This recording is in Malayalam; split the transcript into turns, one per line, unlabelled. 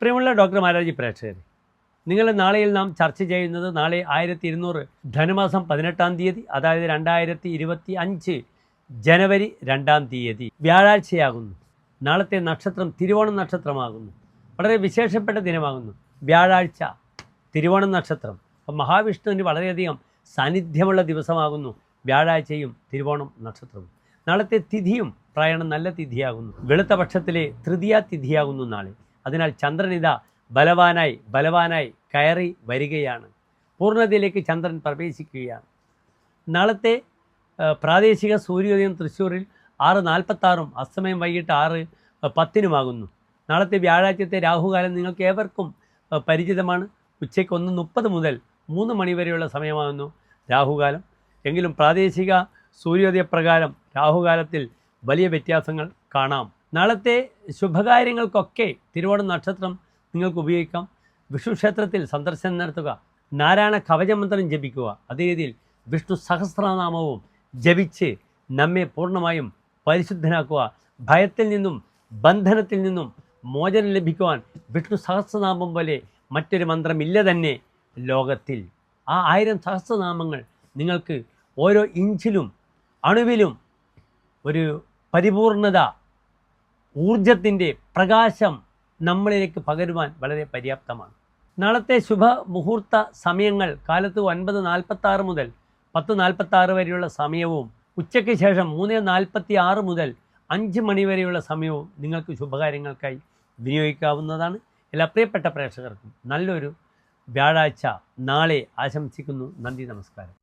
പ്രിയമുള്ള ഡോക്ടർ മാരാജി പ്രേക്ഷകരെ നിങ്ങൾ നാളെയിൽ നാം ചർച്ച ചെയ്യുന്നത് നാളെ ആയിരത്തി ഇരുന്നൂറ് ധനുമാസം പതിനെട്ടാം തീയതി അതായത് രണ്ടായിരത്തി ഇരുപത്തി അഞ്ച് ജനുവരി രണ്ടാം തീയതി വ്യാഴാഴ്ചയാകുന്നു. നാളത്തെ നക്ഷത്രം തിരുവോണം നക്ഷത്രമാകുന്നു. വളരെ വിശേഷപ്പെട്ട ദിനമാകുന്നു. വ്യാഴാഴ്ച തിരുവോണം നക്ഷത്രം. അപ്പം മഹാവിഷ്ണുവിന് വളരെയധികം സാന്നിധ്യമുള്ള ദിവസമാകുന്നു. വ്യാഴാഴ്ചയും തിരുവോണം നക്ഷത്രവും. നാളത്തെ തിഥിയും പ്രായണം നല്ല തിഥിയാകുന്നു. വെളുത്ത പക്ഷത്തിലെ തൃതീയ തിഥിയാകുന്നു നാളെ. അതിനാൽ ചന്ദ്രനിത ബലവാനായി ബലവാനായി കയറി വരികയാണ്. പൂർണതയിലേക്ക് ചന്ദ്രൻ പ്രവേശിക്കുകയാണ്. നാളത്തെ പ്രാദേശിക സൂര്യോദയം തൃശ്ശൂരിൽ ആറ് നാൽപ്പത്താറും അസ്തമയം വൈകിട്ട് ആറ് പത്തിനുമാകുന്നു. നാളത്തെ വ്യാഴാഴ്ചത്തെ രാഹുകാലം നിങ്ങൾക്ക് ഏവർക്കും പരിചിതമാണ്. ഉച്ചയ്ക്ക് ഒന്ന് മുപ്പത് മുതൽ മൂന്ന് മണി വരെയുള്ള സമയമാകുന്നു രാഹുകാലം. എങ്കിലും പ്രാദേശിക സൂര്യോദയപ്രകാരം രാഹുകാലത്തിൽ വലിയ വ്യത്യാസങ്ങൾ കാണാം. നാളത്തെ ശുഭകാര്യങ്ങൾക്കൊക്കെ തിരുവോണം നക്ഷത്രം നിങ്ങൾക്ക് ഉപയോഗിക്കാം. വിഷ്ണു ക്ഷേത്രത്തിൽ സന്ദർശനം നടത്തുക. നാരായണ കവചമന്ത്രം ജപിക്കുക. അതേ രീതിയിൽ വിഷ്ണു സഹസ്രനാമവും ജപിച്ച് നമ്മെ പൂർണമായും പരിശുദ്ധനാക്കുക. ഭയത്തിൽ നിന്നും ബന്ധനത്തിൽ നിന്നും മോചനം ലഭിക്കുവാൻ വിഷ്ണു സഹസ്രനാമം പോലെ മറ്റൊരു മന്ത്രമില്ല തന്നെ ലോകത്തിൽ. ആ ആയിരം സഹസ്രനാമങ്ങൾ നിങ്ങൾക്ക് ഓരോ ഇഞ്ചിലും അണുവിലും ഒരു പരിപൂർണത ഊർജത്തിന്റെ പ്രകാശം നമ്മളിലേക്ക് പകരുവാൻ വളരെ പര്യാപ്തമാണ്. നാളത്തെ ശുഭ മുഹൂർത്ത സമയങ്ങൾ കാലത്ത് ഒൻപത് നാൽപ്പത്തി ആറ് മുതൽ പത്ത് നാൽപ്പത്തി ആറ് വരെയുള്ള സമയവും ഉച്ചയ്ക്ക് ശേഷം മൂന്ന് നാൽപ്പത്തി ആറ് മുതൽ അഞ്ച് മണി വരെയുള്ള സമയവും നിങ്ങൾക്ക് ശുഭകാര്യങ്ങൾക്കായി വിനിയോഗിക്കാവുന്നതാണ്. എല്ലാ പ്രിയപ്പെട്ട പ്രേക്ഷകർക്കും നല്ലൊരു വ്യാഴാഴ്ച നാളെ ആശംസിക്കുന്നു. നന്ദി നമസ്കാരം.